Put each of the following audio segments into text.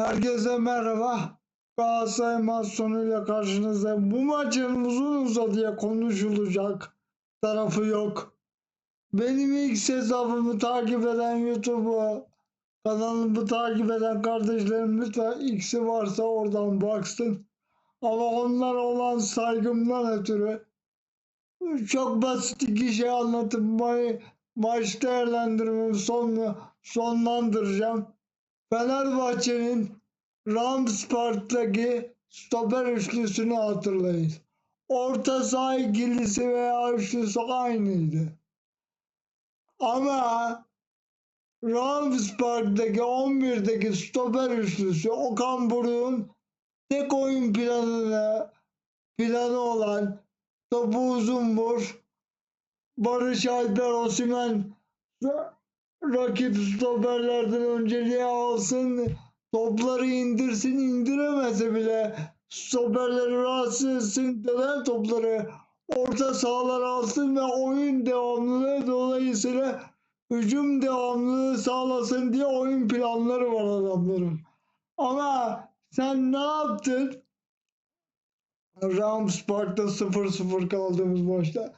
Herkese merhaba. Galatasaray maç sonuyla karşınızda. Bu maçın uzun uzadıya konuşulacak tarafı yok. Benim ilk hesabımı takip eden YouTube'u kanalımı takip eden kardeşlerim lütfen X'i varsa oradan baksın. Ama onlara olan saygımdan ötürü çok basit iki şey anlatıp ma- maç değerlendirmemi son, sonlandıracağım. Fenerbahçe'nin Rams Park'taki stoper üçlüsünü hatırlayın. Orta saha ikilisi veya üçlüsü aynıydı. Ama Rams Park'taki 11'deki stoper üçlüsü Okan Buruk'un tek oyun planına planı olan topu uzun vur Barış Alper Osimhen rakip stoperlerden önceliği alsın, topları indirsin, indiremese bile stoperleri rahatsız etsin, dönen topları orta sahalar alsın ve oyun devamlılığı dolayısıyla hücum devamlılığı sağlasın diye oyun planları var adamların. Ama sen ne yaptın? Rams Park'ta 0-0 kaldığımız maçta.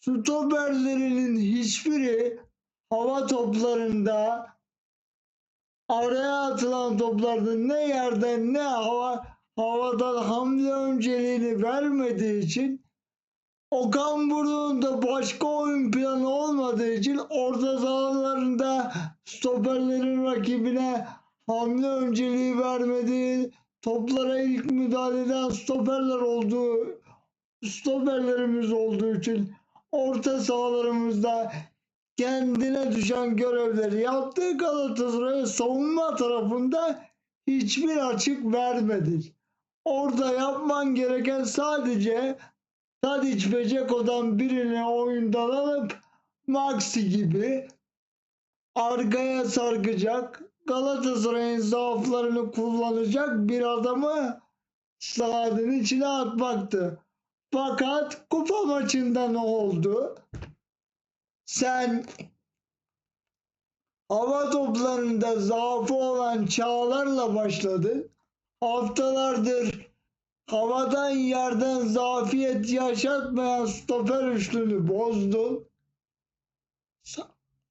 Stoperlerinin hiçbiri hava toplarında araya atılan toplarda ne yerden ne hava havadan hamle önceliğini vermediği için Okan Buruk'un da başka oyun planı olmadığı için orta sahalarında stoperlerin rakibine hamle önceliği vermediği toplara ilk müdahale eden stoperler olduğu stoperlerimiz olduğu için orta sahalarımızda kendine düşen görevleri yaptı. Galatasaray savunma tarafında hiçbir açık vermedi. Orada yapman gereken sadece Tadic ve Ceko'dan birini oyundan alıp Maxi gibi arkaya sarkacak Galatasaray'ın zaaflarını kullanacak bir adamı sahanın içine atmaktı. Fakat kupa maçında ne oldu? Sen hava toplarında zaafı olan çağlarla başladın. Haftalardır havadan yerden zafiyet yaşatmayan stoper üçlünü bozdun.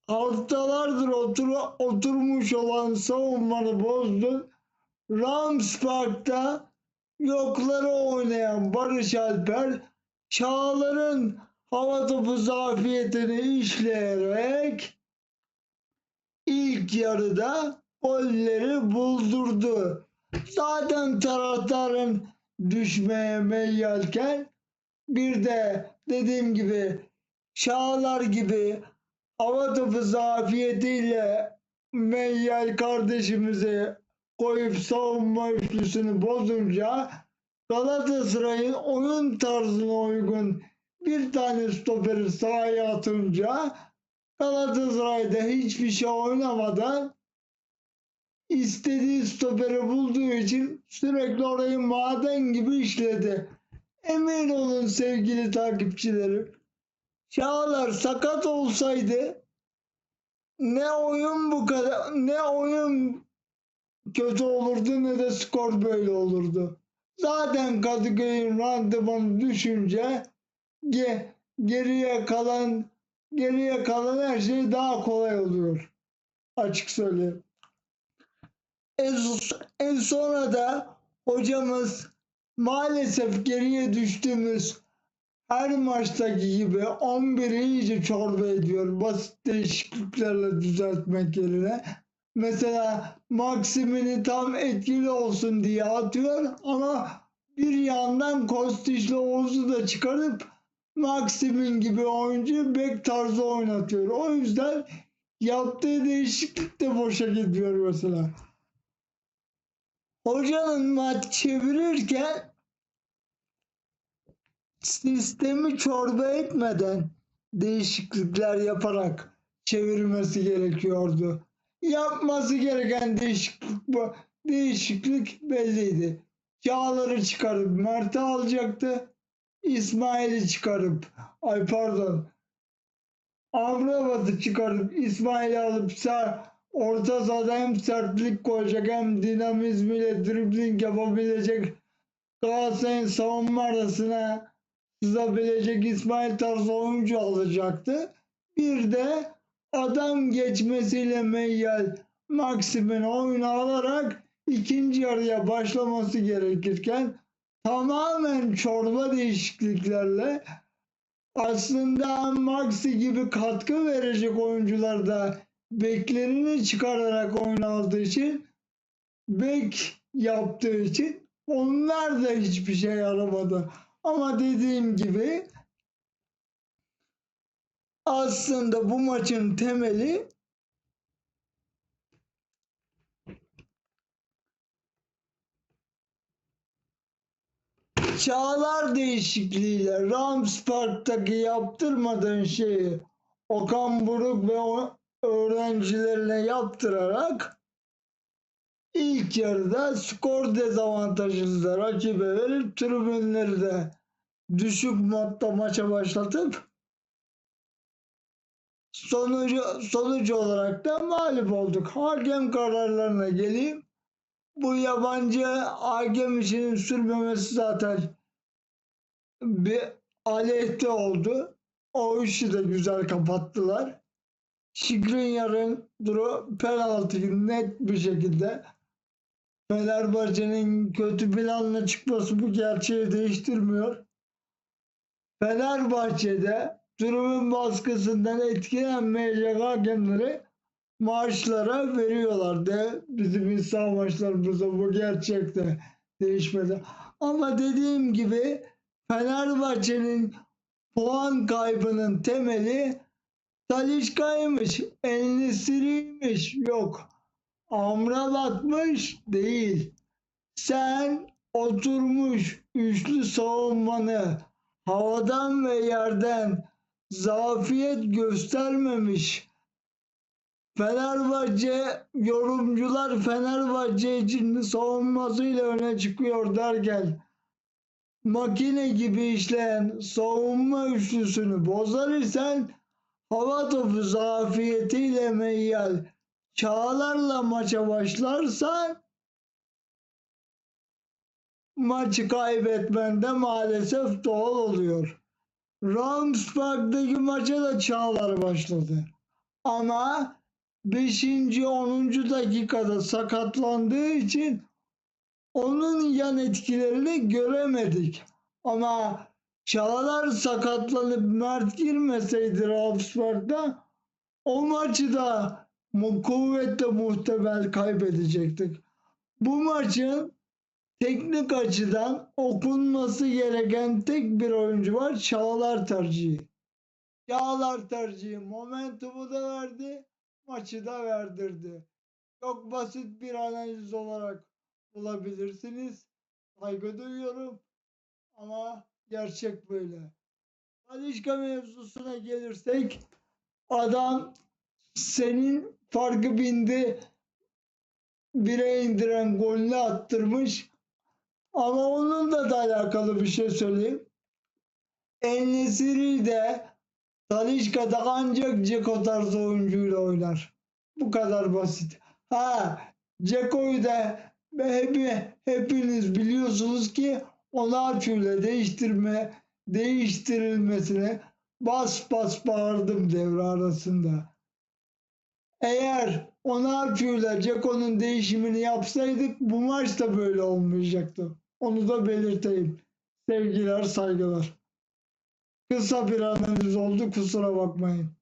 Haftalardır otur, oturmuş olan savunmanı bozdun. Rams Park'ta yokları oynayan Barış Alper Çağlar'ın hava topu zafiyetini işleyerek ilk yarıda golleri buldurdu. Zaten taraftarın düşmeye meyyalken bir de dediğim gibi Çağlar gibi hava topu zafiyetiyle meyyal kardeşimizi koyup savunma üçlüsünü bozunca Galatasaray'ın oyun tarzına uygun bir tane stoperi sahaya atınca Galatasaray'da hiçbir şey oynamadan istediği stoperi bulduğu için sürekli orayı maden gibi işledi. Emin olun sevgili takipçilerim. Çağlar sakat olsaydı ne oyun bu kadar ne oyun kötü olurdu ne de skor böyle olurdu. Zaten Kadıköy'ün randımanı düşünce ge, geriye kalan geriye kalan her şey daha kolay oluyor. Açık söyleyeyim. En, en sonra da hocamız maalesef geriye düştüğümüz her maçtaki gibi 11'i iyice çorba ediyor. Basit değişikliklerle düzeltmek yerine. Mesela Maksimini tam etkili olsun diye atıyor ama bir yandan Kostiş'le Oğuz'u da çıkarıp Maksimin gibi oyuncu bek tarzı oynatıyor. O yüzden yaptığı değişiklik de boşa gidiyor mesela. Hocanın maç çevirirken sistemi çorba etmeden değişiklikler yaparak çevirmesi gerekiyordu. Yapması gereken değişiklik bu. Değişiklik belliydi. Çağlar'ı çıkarıp Mert'i alacaktı. İsmail'i çıkarıp ay pardon Amrabat'ı çıkarıp İsmail'i alıp sağ orta sahada hem sertlik koyacak hem dinamizmiyle dribling yapabilecek Galatasaray'ın savunma arasına sızabilecek İsmail tarzı oyuncu alacaktı. Bir de adam geçmesiyle Meyyal Maksim'in oyunu alarak ikinci yarıya başlaması gerekirken tamamen çorba değişikliklerle aslında Maxi gibi katkı verecek oyuncular da beklerini çıkararak oyun aldığı için bek yaptığı için onlar da hiçbir şey yaramadı. Ama dediğim gibi aslında bu maçın temeli çağlar değişikliğiyle Rams Park'taki yaptırmadığın şeyi Okan Buruk ve öğrencilerine yaptırarak ilk yarıda skor dezavantajını da rakibe verip tribünleri de düşük modda maça başlatıp sonucu, sonucu olarak da mağlup olduk. Hakem kararlarına geleyim. Bu yabancı hakem işinin sürmemesi zaten bir aleyhte oldu. O işi de güzel kapattılar. Şikrinyar'ın duru penaltı net bir şekilde Fenerbahçe'nin kötü planla çıkması bu gerçeği değiştirmiyor. Fenerbahçe'de durumun baskısından etkilenmeyecek hakemleri maaşlara veriyorlar de bizim insan maçlarımızda bu gerçekte değişmedi. Ama dediğim gibi Fenerbahçe'nin puan kaybının temeli Talişka'ymış, Enesiri'ymiş yok. Amrabat'mış değil. Sen oturmuş üçlü savunmanı havadan ve yerden zafiyet göstermemiş. Fenerbahçe yorumcular Fenerbahçe için savunmasıyla öne çıkıyor derken makine gibi işleyen savunma üçlüsünü bozar isen hava topu zafiyetiyle meyyal çağlarla maça başlarsan maçı kaybetmen de maalesef doğal oluyor. Rams Park'taki maça da çağlar başladı. Ama 5. 10. dakikada sakatlandığı için onun yan etkilerini göremedik. Ama Çağlar sakatlanıp Mert girmeseydi Ravsberg'da o maçı da kuvvetle muhtemel kaybedecektik. Bu maçın teknik açıdan okunması gereken tek bir oyuncu var. Çağlar tercihi. Çağlar tercihi momentumu da verdi, maçı da verdirdi. Çok basit bir analiz olarak bulabilirsiniz. Saygı duyuyorum ama gerçek böyle. Alişka mevzusuna gelirsek adam senin farkı bindi bire indiren golünü attırmış. Ama onunla da alakalı bir şey söyleyeyim. Enesiri de Talişka'da ancak Ceko tarzı oyuncuyla oynar. Bu kadar basit. Ha Ceko'yu da hep, hepiniz biliyorsunuz ki Onaçu'yla değiştirme değiştirilmesine bas bas bağırdım devre arasında. Eğer Onaçu'yla Ceko'nun değişimini yapsaydık bu maç da böyle olmayacaktı. Onu da belirteyim. Sevgiler, saygılar. Kısa bir analiz oldu, kusura bakmayın.